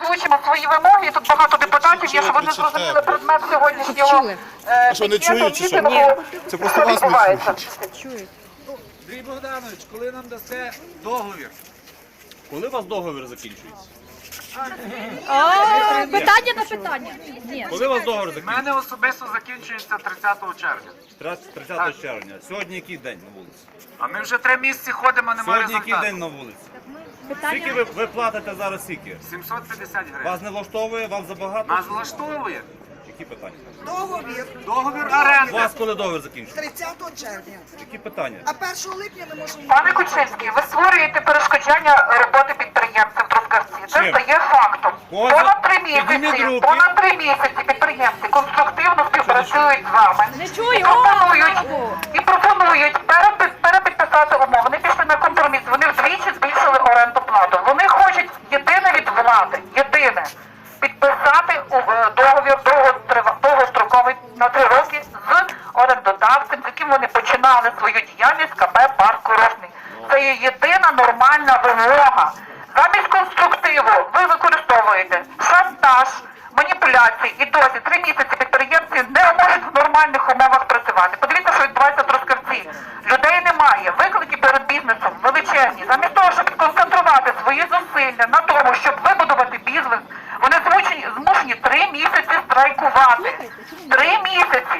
Озвучимо свої вимоги. Тут багато депутатів є, щоб вони зрозуміли предмет сьогоднішнього е, що, не чують, чи що? мітингу. Це просто вас не відбувається? Андрій Богданович, коли нам дасте договір? Коли у вас договір закінчується? Питання на питання. Ні. Коли у вас договір У закінчується? мене особисто закінчується 30 червня. 30 червня. Сьогодні який день на вулиці? А ми вже три місяці ходимо, немає Сьогодні який результату. день на вулиці? Скільки ви, ви платите зараз скільки? 750 гривень. Вас не влаштовує, вам забагато? Нас влаштовує. Які питання? Договір Договір У вас коли договір закінчується? 30 червня. Які питання? А 1 липня ми можемо Пане Кучинський, ви створюєте перешкоджання роботи підприємців в Трускавці. Це стає фактом. Кого Понад три місяці, понад три місяці підприємці конструктивно співпрацюють з вами. Не І пропонують, і пропонують перепи- свою діяльність КП Парк Курортний. Це є єдина нормальна вимога. Замість конструктиву ви використовуєте шантаж, маніпуляції і досі три місяці підприємці не можуть в нормальних умовах працювати. Подивіться, що відбувається в Трускавці. Людей немає, виклики перед бізнесом величезні. Замість того, щоб концентрувати свої зусилля на тому, щоб вибудувати бізнес, вони змушені, змушені три місяці страйкувати. Три місяці.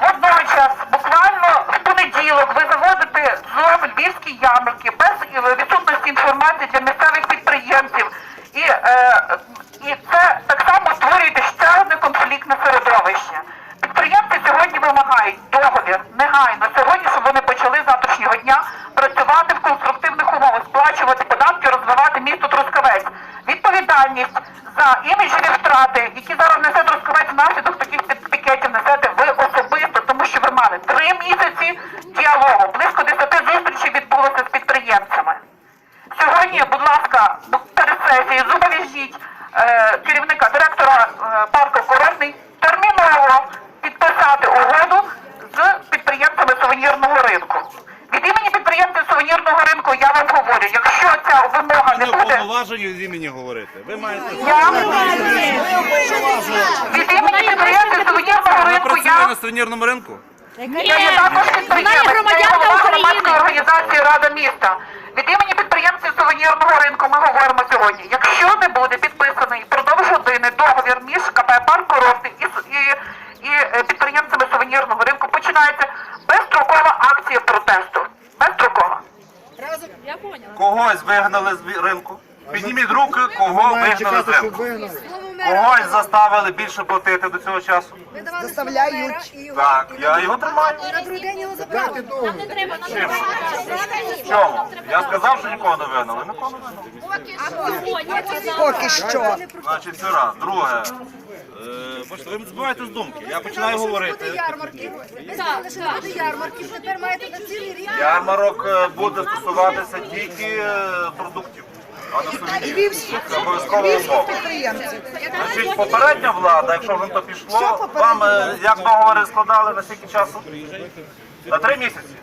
Водночас, буквально в понеділок, ви заводите знову львівські ярмарки без е, відсутності інформації для місцевих підприємців. І, е, і це так само створюєте ще одне конфліктне середовище. Підприємці сьогодні вимагають договір негайно сьогодні, щоб вони почали завтрашнього дня працювати в конструктивних умовах, сплачувати податки, розвивати місто Трускавець. Відповідальність за іміджеві втрати, які зараз несе Трускавець внаслідок таких під- пікетів, несете ви особисто, тому що ви мали три місяці діалогу, близько 10 зустрічей відбулося з підприємцями. Сьогодні, будь ласка, перед сесією зобов'яжіть е, керівника директора е, парку Курортний терміново підписати угоду з підприємцями сувенірного ринку. Від імені підприємців сувенірного ринку я вам говорю, якщо не уповноважені з імені говорити. Ви маєте я від імені підприємців сувенірного ви ринку працюєте я на сувенірному ринку? я є також Вона є громадянка голова України. громадської організації Рада міста. Від імені підприємців сувенірного ринку ми говоримо сьогодні. Якщо не буде підписаний впродовж години договір між КП Парк Курортний і, с- і, і е, підприємцями сувенірного ринку, починається безстрокова акція протесту. Безстрокова. Я поняла. Когось вигнали з ринку. Підніміть руки, кого вигнали з ринку. Когось заставили більше платити до цього часу. заставляють. Так, я його тримаю. На другий день його забрали. Нам не треба, нам Чим? В чому? Я сказав, що нікого не вигнали. Нікого не вигнали. Поки що. Значить, це раз. Друге. Е, Бачите, ви збиваєте з думки. Я починаю говорити. ярмарки. Ви знали, що буде ярмарки. Тепер маєте на цілий рік. Ярмарок е, буде стосуватися тільки е, продуктів, а не сувенірів. Це обов'язково умова. підприємців. Значить, попередня влада, якщо вже то пішло, вам е, як договори складали на скільки часу? На три місяці.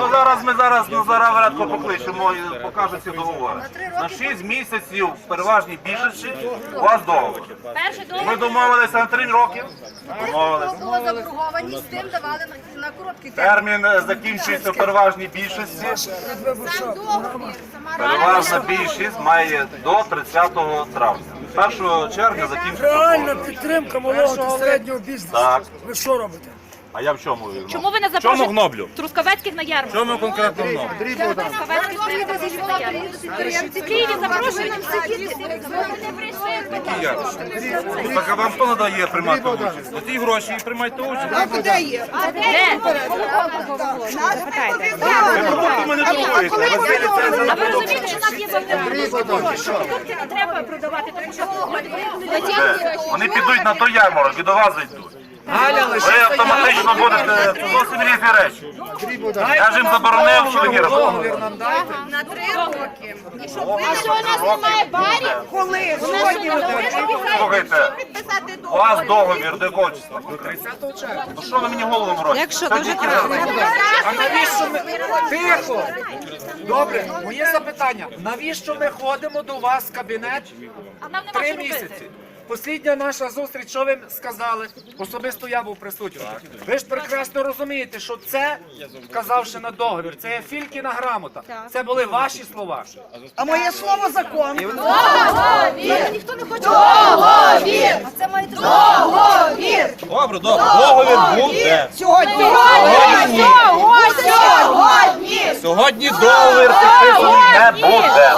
Ну, зараз ми зараз Назара рядко покличемо і покажуть ці договори. На 6 місяців в переважній більшості у вас договір. перший Ми договір. домовилися на 3 роки. Домовилися. Була заборгованість, з тим давали на, на короткий термін. Термін е, закінчується в переважній більшості. Переважна більшість має до 30 травня. 1 червня закінчується. Реальна підтримка малого та середнього бізнесу. Так. Ви що робите? А я в чому? Чому ви не Чому запрошуєте гноблю? Трускавецьких на ярмарку? Чому конкретно гноблю? Трускавецьких приїдуть на ярмарку. В Києві запрошують. Так а вам хто надає приймати участь? За ті гроші і приймайте участь. А де є? Де? Ви мене турбуєте. А ви розумієте, що у нас є продукти не треба продавати, тому що Вони підуть на той ярмарок і до вас зайдуть. Ви автоматично будете зовсім різні речі. Я ж їм заборонив сувеніри. На три роки. А що у нас немає барів? Коли? Сьогодні Слухайте, у вас договір до якого числа? 30 червня. Ну що ви мені голову морочите? Якщо дуже А навіщо ми тихо? Добре, моє запитання. Навіщо ми ходимо до вас в кабінет три місяці? Послідня наша зустріч, що ви сказали? Особисто я був присутній. Ви ж прекрасно розумієте, що це, вказавши на договір, це є фількіна грамота. Це були ваші слова. А моє слово закон. Ніхто не хоче. Договір! А це має договір! Добре, добре. Договір буде. Сьогодні. Сьогодні! Сьогодні договір. Підписаний не буде.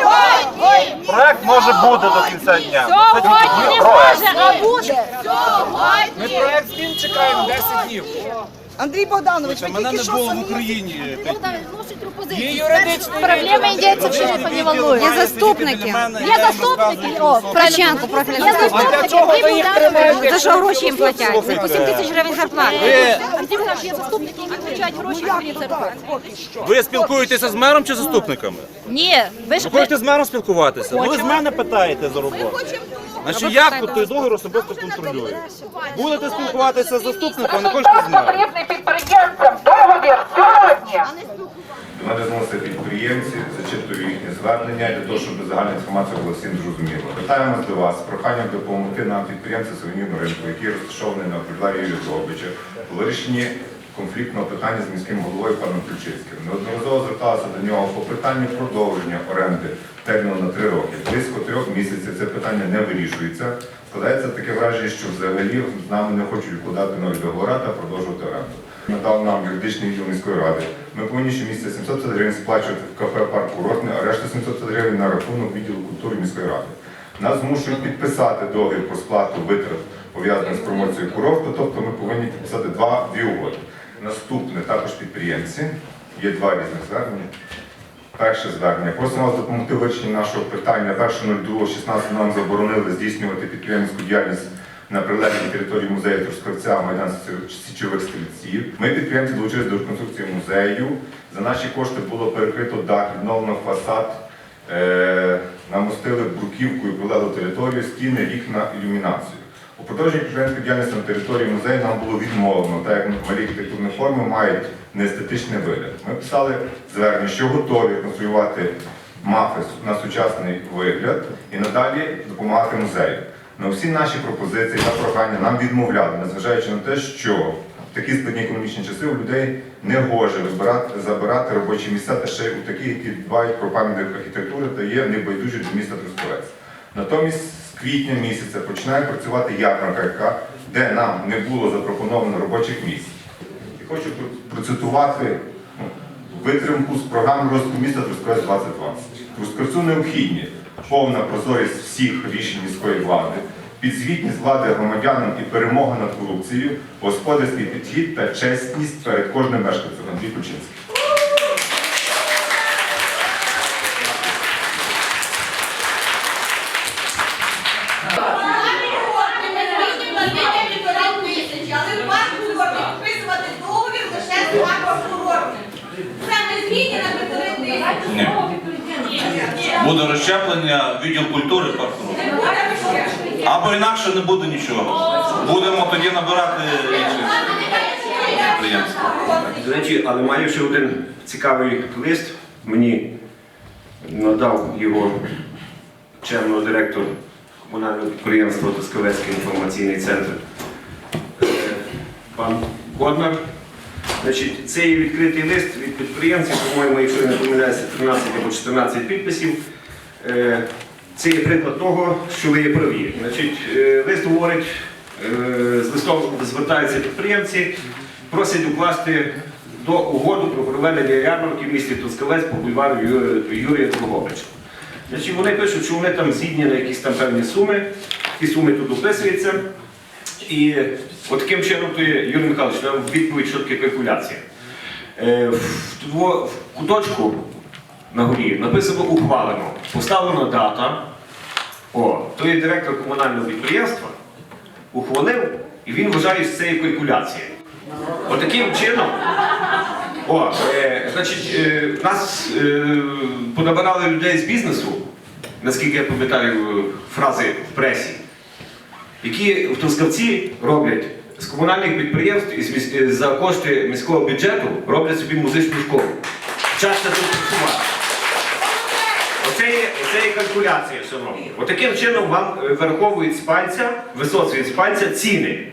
Проект може бути до кінця дня. Сьогодні не може, а буде! Ми проект змін чекаємо 10 днів. Андрій Богданович, ви Мене тільки не що було в самі Україні. Є юридичні Проблема індійців шерифа не волнує. Є заступники. Є заступники. О, Проченко, профільний Є А для заступники. чого ви їх тримаєте? За що гроші їм платять? По 7 тисяч гривень зарплати. Є заступники, які гроші. Ви спілкуєтеся з мером чи заступниками? Ні, ви ж Ви хочете з мером спілкуватися? Ви з мене питаєте за роботу. Значить, я той договір особисто контролюю. Будете спілкуватися з заступником, не хочете з мером. потрібний підприємцям договір сьогодні. До мене звернулися підприємці, зачитую їхні звернення для того, щоб загальна інформація була всім зрозуміла. Питаємось до вас з проханням допомогти нам підприємці сувенірного ринку, який розташований на бульварі Юрія Довбича, у вирішенні конфліктного питання з міським головою паном Ключицьким. Неодноразово зверталися до нього по питанню продовження оренди терміну на три роки. Близько трьох місяців це питання не вирішується. Складається таке враження, що взагалі з нами не хочуть укладати нові договори та продовжувати оренду. Надав нам юридичний відділ міської ради. Ми повинні щомісяця 750 гривень сплачувати в кафе парк курортне, а решта 750 гривень на рахунок відділу культури міської ради. Нас змушують підписати договір про сплату витрат пов'язаних з промоцією курорту, тобто ми повинні підписати два дві угоди. Наступне також підприємці. Є два різних звернення. Перше звернення. Просимо вас допомогти вирішенні нашого питання. 1.02.16 нам заборонили здійснювати підприємську діяльність на прилеглій території музею Трускавця Майдан Січових стрільців. Ми підприємці долучилися до реконструкції музею. За наші кошти було перекрито дах, відновлено фасад, е- намостили бруківкою прилеглу територію, стіни, вікна, ілюмінацію. У продовженні підприємської діяльності на території музею нам було відмовлено, так як малі архітектурні форми мають неестетичний вигляд. Ми писали звернення, що готові конструювати мафи на сучасний вигляд і надалі допомагати музею. На всі наші пропозиції та прохання нам відмовляли, незважаючи на те, що в такі складні економічні часи у людей не гоже вибирати, забирати робочі місця та ще у такі, які дбають про пам'ятник архітектури та є небайдужі до міста Трускавець. Натомість квітня місяця починає працювати ярмарка, яка, де нам не було запропоновано робочих місць. І хочу процитувати ну, витримку з програми розвитку міста Трускавець 2020. Трускавцю необхідні повна прозорість всіх рішень міської влади, підзвітність влади громадянам і перемога над корупцією, господарський підхід та чесність перед кожним мешканцем. Андрій Кучинський. Але ваш курортний підписувати договір лише з вашим курортним. Це не зміни на півтори тисячі. Буде розщеплення відділ культури розширення. Або інакше не буде нічого. Будемо тоді набирати інших підприємств. До речі, але маю ще один цікавий лист. Мені надав його черного директор комунального підприємства Тоскавецький інформаційний центр пан Боднар. Значить, цей відкритий лист від підприємців, по-моєму, якщо не помиляюся, 13 або 14 підписів. Е, Це є приклад того, що ви є праві. Значить, е, лист говорить, е, з листом звертаються підприємці, просять укласти до угоду про проведення ярмарки в місті Трускавець по бульвару Юрія Тлогобича. Значить, вони пишуть, що вони там згідні на якісь там певні суми, ті суми тут описуються. І от таким чином то Юрій Михайлович, нам відповідь, що таке калькуляція. В куточку на горі написано ухвалено, поставлена дата. О, то є директор комунального підприємства, ухвалив, і він вважає з цієї калькуляції. Отаким чином. О, е, значить, е, нас е, понабирали людей з бізнесу, наскільки я пам'ятаю е, фрази в пресі, які в Трускавці роблять з комунальних підприємств і за кошти міського бюджету роблять собі музичну школу. Часто тут працювати. Оце є, оце є калькуляція, шановні. Отаким чином вам е, вираховують з пальця, висоцюють з пальця ціни.